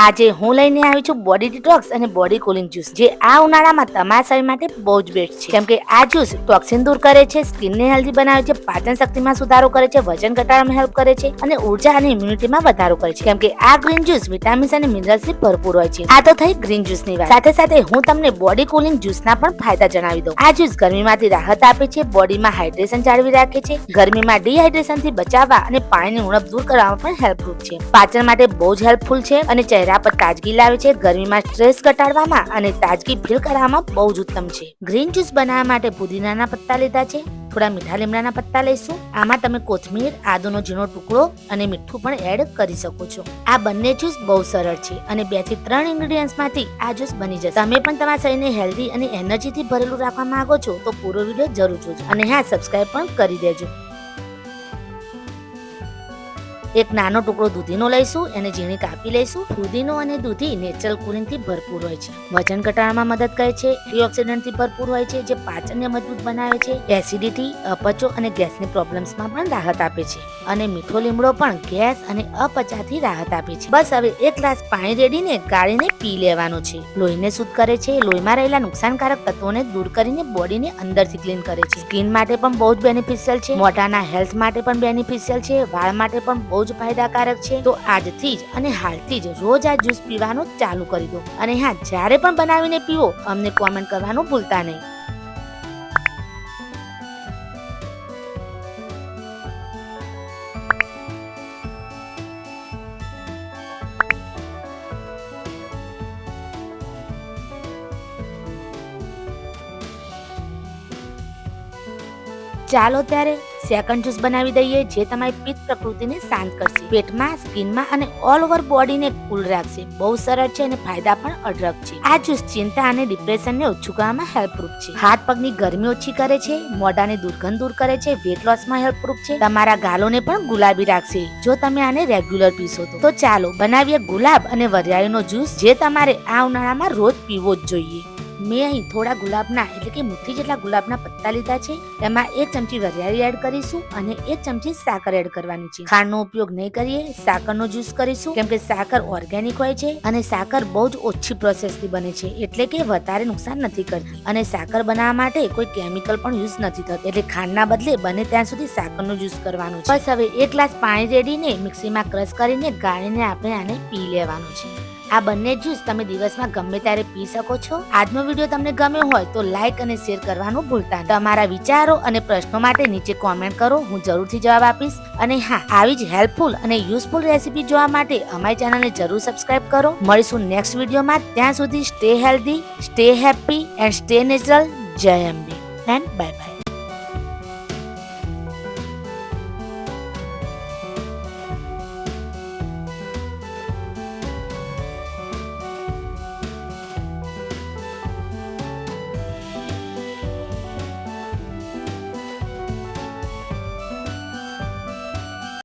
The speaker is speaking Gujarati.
આજે હું લઈને આવી છું બોડી ડિટોક્સ અને બોડી કુલિંગ જ્યુસ જે આ ઉનાળામાં તમારા શરીર માટે બહુ જ બેસ્ટ છે. કેમ કે આ જ્યુસ ટોક્સિન દૂર કરે છે સ્કિનને હેલ્ધી બનાવે છે, પાચન શક્તિમાં સુધારો કરે છે, વજન ઘટાડવામાં હેલ્પ કરે છે અને ઊર્જા અને ઇમ્યુનિટીમાં વધારો કરે છે. કેમ કે આ ગ્રીન જ્યુસ વિટામિન્સ અને મિનરલ્સથી ભરપૂર હોય છે. આ તો થઈ ગ્રીન જ્યુસની વાત. સાથે સાથે હું તમને બોડી કુલિંગ જ્યુસના પણ ફાયદા જણાવી દઉં. આ જ્યુસ ગરમીમાંથી રાહત આપે છે બોડીમાં હાઇડ્રેશન જાળવી રાખે છે, ગરમીમાં ડિહાઇડ્રેશનથી બચાવવા અને પાણીની ઉણપ દૂર કરવામાં પણ હેલ્પફુલ છે. પાચન માટે બહુ જ હેલ્પફુલ છે અને ચહેરા પર તાજગી લાવે છે, ગરમીમાં સ્ટ્રેસ ઘટાડવામાં અને તાજગી ફીલ કરવામાં બહુ જ ઉત્તમ છે. ગ્રીન જ્યુસ બનાવવા માટે પુદીનાના પત્તા લીધા છે, થોડા મીઠા લીમડાના પત્તા લઈશું. આમાં તમે કોથમીર, આદુનો ઝીણો ટુકડો અને મીઠું પણ એડ કરી શકો છો. આ બંને જ્યુસ બહુ સરળ છે અને બેથી ત્રણ ઇન્ગ્રેડિયન્ટ્સમાંથી આ જ્યુસ બની જશે. તમે પણ તમારા શરીરને હેલ્ધી અને એનર્જીથી ભરેલું રાખવા માંગો છો તો પૂરો વીડિયો જરૂર જોજો અને હા સબસ્ક્રાઇબ પણ કરી દેજો. એક નાનો ટુકડો દૂધીનો લઈશું, એને ઝીણી કાપી લઈશું. ફુદીનો અને દૂધી નેચરલ કુલિંગથી ભરપૂર હોય છે. વજન ઘટાડવામાં મદદ કરે છે એન્ટીઓક્સિડન્ટથી ભરપૂર હોય છે, જે પાચનને મજબૂત બનાવે છે, એસિડિટી, અપચો અને ગેસની પ્રોબ્લેમ્સમાં પણ રાહત આપે છે. અને મીઠો લીમડો પણ ગેસ અને અપચાથી રાહત આપે છે. બસ હવે એક ગ્લાસ પાણી રેડીને ગાળીને પી લેવાનું છે. લોહીને શુદ્ધ કરે છે, લોહીમાં રહેલા નુકસાનકારક તત્વોને દૂર કરીને બોડીને અંદરથી ક્લીન કરે છે. સ્કિન માટે પણ બહુ જ બેનિફિશિયલ છે. મોઢાના હેલ્થ માટે પણ બેનિફિશિયલ છે. વાળ માટે પણ બહુ જ ફાયદાકારક છે. તો આજથી જ અને હાલથી જ રોજ આ જ્યુસ પીવાનું ચાલુ કરી દો. અને હા, જ્યારે પણ બનાવીને પીવો, અમને કોમેન્ટ કરવાનું ભૂલતા નહીં. ચાલો ત્યારે સેકન્ડ જ્યુસ બનાવી દઈએ, જે તમારી પિત્ત પ્રકૃતિને શાંત કરશે. પેટમાં, સ્કિનમાં અને ઓલ ઓવર બોડીને કુલ રાખશે. બહુ સરળ છે અને ફાયદા પણ અઢળક છે. આ જ્યુસ ચિંતા અને ડિપ્રેશનને ઓછું કરવામાં હેલ્પરૂપ છે. હાથ પગની ગરમી ઓછી કરે છે, મોઢાની દુર્ગંધ દૂર કરે છે વેટ લોસમાં હેલ્પરૂપ છે. તમારા ગાલોને પણ ગુલાબી રાખશે. જો તમે આને રેગ્યુલર પીશો તો. તો ચાલો, બનાવીએ ગુલાબ અને વરિયાળીનો જ્યુસ જે તમારે આ ઉનાળામાં રોજ પીવો જ જોઈએ. મેં અહીં થોડા ગુલાબના એટલે કે મુઠ્ઠી જેટલા ગુલાબના પત્તા લીધા છે. એમાં એક ચમચી વરિયાળી એડ કરીશું અને એક ચમચી સાકર એડ કરવાની છે. ખાંડનો ઉપયોગ નહીં કરીએ, સાકરનો જ્યુસ કરીશું. કેમ કે સાકર ઓર્ગેનિક હોય છે અને સાકર બહુ જ ઓછી પ્રોસેસથી બને છે, એટલે કે વધારે નુકસાન નથી કરતી. અને સાકર બનાવવા માટે કોઈ કેમિકલ પણ યુઝ નથી થતો. એટલે ખાંડના બદલે બને ત્યાં સુધી સાકરનો જ્યુસ કરવાનો છે. બસ હવે એક ગ્લાસ પાણી રેડીને મિક્સીમાં ક્રશ કરીને ગાળીને આપણે આને પી લેવાનું છે. આ બંને જ્યુસ તમે દિવસમાં ગમે ત્યારે પી શકો છો. આજનો વીડિયો તમને ગમ્યો હોય તો લાઈક અને શેર કરવાનું ભૂલતા તમારા વિચારો અને પ્રશ્નો માટે નીચે કોમેન્ટ કરો, હું જરૂરથી જવાબ આપીશ. અને હા, આવી જ હેલ્પફુલ અને યુઝફુલ રેસીપી જોવા માટે અમારી ચેનલને જરૂર સબસ્ક્રાઇબ કરો. મળીશું નેક્સ્ટ વિડીયોમાં ત્યાં સુધી stay healthy stay happy and stay natural Jai Ambe and bye bye